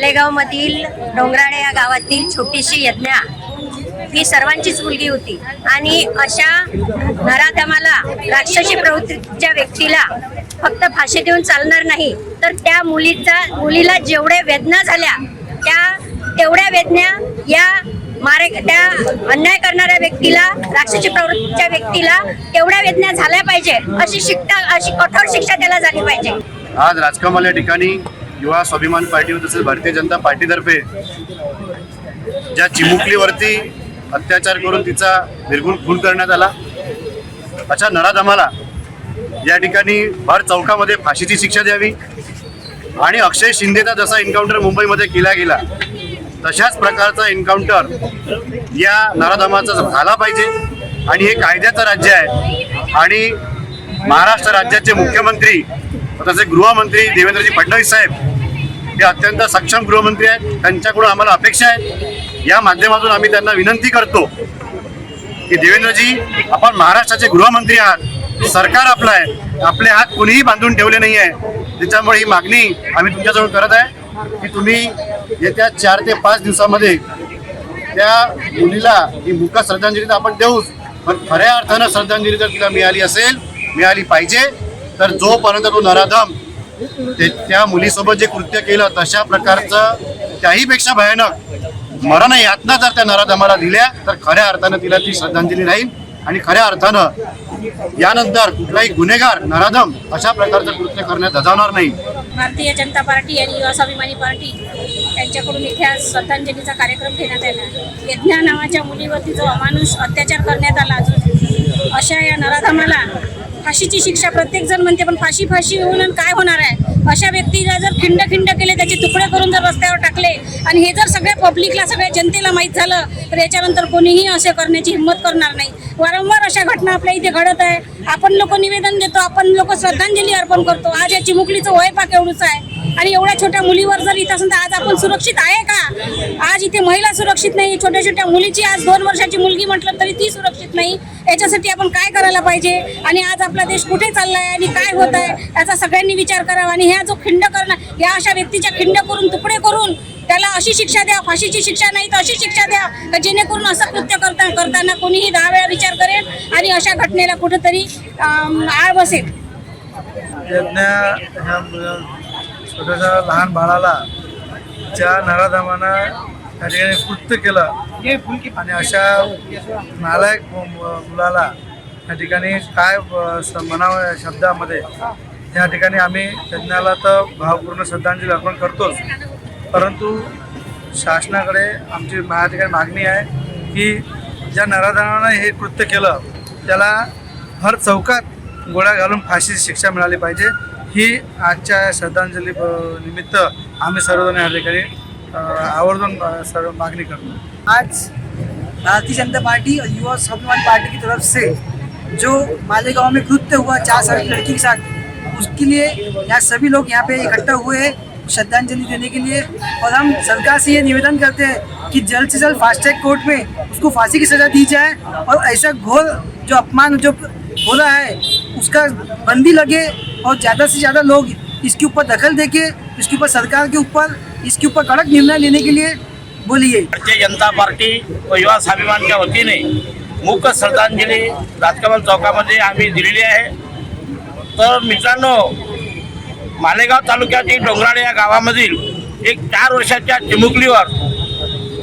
मालेगाव मधील डोंगराळे या गावातील छोटीशी यज्ञा ही सर्वांचीच मुलगी होती. आणि अशा नराधमाला राक्षसी प्रवृत्तीच्या व्यक्तीला फक्त फाशी देऊन चालणार नाही तर त्या मुलीचा मुलीला जेवढ्या वेदना झाल्या त्या तेवढ्या वेदना या मारे त्या अन्याय करणाऱ्या व्यक्तीला राक्षसी प्रवृत्तीच्या व्यक्तीला तेवढ्या वेदना झाल्या पाहिजे अशी शिक्षा अशी कठोर शिक्षा त्याला झाली पाहिजे. आज राजकमल या ठिकाणी युवा स्वाभिमान पार्टी तसेच भारतीय जनता पार्टीतर्फे ज्या चिमुकलीवरती अत्याचार करून तिचा निर्गुण खून करण्यात आला अशा नराधमाला या ठिकाणी भर चौकामध्ये फाशीची शिक्षा द्यावी आणि अक्षय शिंदेचा जसा एन्काउंटर मुंबईमध्ये केला गेला तशाच प्रकारचा एन्काउंटर या नराधमाचा झाला पाहिजे. आणि हे कायद्याचं राज्य आहे. आणि महाराष्ट्र राज्याचे मुख्यमंत्री तसे गृहमंत्री देवेंद्रजी फडणवीस साहेब हे अत्यंत सक्षम गृहमंत्री आहेत त्यांच्याकडून आम्हाला अपेक्षा आहे. या माध्यमातून आम्ही त्यांना विनंती करतो की देवेंद्रजी आपण महाराष्ट्राचे गृहमंत्री आहात सरकार आपलं आहे आपले हात कोणीही बांधून ठेवले नाही आहे. त्याच्यामुळे ही मागणी आम्ही तुमच्याजवळ करत आहे की तुम्ही येत्या चार ते पाच दिवसामध्ये त्या मुलीला ही मुका श्रद्धांजली तर आपण देऊच. पण खऱ्या अर्थानं श्रद्धांजली जर तिला मिळाली असेल मिळाली पाहिजे तर जोपर्यंत तो नराधम ते त्या मुलीसोबत जे कृत्य केलं तशा प्रकारचं त्याहीपेक्षा भयानक मरण यातना जर त्या नराधमाला दिल्या तर खऱ्या अर्थानं तिला ती श्रद्धांजली राहील आणि खऱ्या अर्थानं यानंतर कुठलाही गुन्हेगार नराधम अशा प्रकारचं कृत्य करण्यात धजावणार नाही. भारतीय जनता पार्टी आणि युवा स्वाभिमानी पार्टी यांच्याकडून इथे आज श्रद्धांजलीचा कार्यक्रम घेण्यात आला यज्ञा नावाच्या मुलीवरती जो अमानुष अत्याचार करण्यात आला अशा या नराधमाला फाशीची शिक्षा प्रत्येक जण म्हणते पण फाशी फाशी होऊन काय होणार आहे? अशा व्यक्तीला जर खिंड खिंड केले त्याचे तुकडे करून जर रस्त्यावर टाकले आणि हे जर सगळ्या पब्लिकला सगळ्या जनतेला माहीत झालं तर याच्यानंतर कोणीही असे करण्याची हिंमत करणार नाही. वारंवार अशा घटना आपल्या इथे घडत आहे. आपण लोक निवेदन देतो आपण लोक श्रद्धांजली अर्पण करतो. आज या चिमुकलीचं वय पाक एवढंच आहे. आणि एवढ्या छोट्या मुलीवर जर इथं असेल तर आज आपण सुरक्षित आहे का? आज इथे महिला सुरक्षित नाही छोट्या छोट्या मुलीची आज दोन वर्षाची मुलगी म्हटलं तरी ती सुरक्षित नाही. याच्यासाठी आपण काय करायला पाहिजे? आणि आज आपला देश कुठे चाललाय आणि काय होत आहे याचा सगळ्यांनी विचार करावा आणि ह्या जो खिंड करणं या अशा व्यक्तीच्या खिंड करून तुकडे करून त्याला अशी शिक्षा द्या फाशीची शिक्षा नाही तर अशी शिक्षा द्या का जेणेकरून असं कृत्य करता करताना कोणीही दहा वेळा विचार करेल आणि अशा घटनेला कुठेतरी आळ बसेल छोट्याशा लहान बाळाला ज्या नराधमानं त्या ठिकाणी कृत्य केलं आणि अशा नालायक मुलाला त्या ठिकाणी काय म्हणावं शब्दामध्ये त्या ठिकाणी आम्ही यज्ञाला तर भावपूर्ण श्रद्धांजली अर्पण करतोच. परंतु शासनाकडे आमची माझ्या ठिकाणी मागणी आहे की ज्या नराधमानं हे कृत्य केलं त्याला भर चौकात गोळ्या घालून फाशीची शिक्षा मिळाली पाहिजे. ही या श्रद्धांजली अ, निमित्त आम्ही सर्वजण या ठिकाणी आवर्जून सर्व मागणी करतो. आज भारतीय जनता पार्टी और युवा स्वाभिमान पार्टी की तरफ़ से जो मालेगांव में कृत्य हुआ चार साल की लड़की के साथ उसके लिए यहाँ सभी लोग यहाँ पे इकट्ठा हुए हैं श्रद्धांजलि देने के लिए। और हम सरकार से ये निवेदन करते हैं कि जल्द से जल्द फास्ट ट्रैक कोर्ट में उसको फांसी की सज़ा दी जाए। और ऐसा घोर जो अपमान जो रहा है उसका बंदी लगे और ज़्यादा से ज़्यादा लोग इसके ऊपर दखल देके इसके ऊपर सरकार के ऊपर इसके ऊपर कड़क निर्णय लेने के लिए बोलिए। भारतीय जनता पार्टी व युवा स्वाभिमानच्या वतीने मूक श्रद्धांजली राजकमल चौकामध्ये आम्ही दिलेली आहे. तर मित्रांनो मालेगाव तालुक्यातील डोंगराळे या गावामधील एक चार वर्षाच्या चिमुकलीवर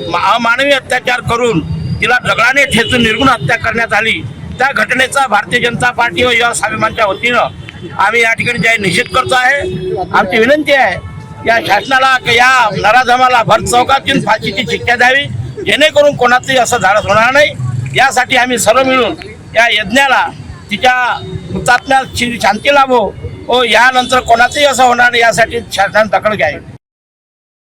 मा- अमानवी अत्याचार करून तिला दगडाने ठेचून निर्गुण हत्या करण्यात आली. त्या घटनेचा भारतीय जनता पार्टी व युवा स्वाभिमानच्या वतीनं आम्ही या ठिकाणी जाहीर निषेध करतो आहे. आमची विनंती आहे या शासनाला की या नराधमाला भर चौकातून फाशीची शिक्षा द्यावी जेणेकरून कोणाचंही असं धाडस होणार नाही. यासाठी आम्ही सर्व मिळून या यज्ञाला तिच्या हुतात्म्या शांती लाभो. व यानंतर कोणाचंही असं होणार नाही यासाठी शासनाने दखल घ्यावी.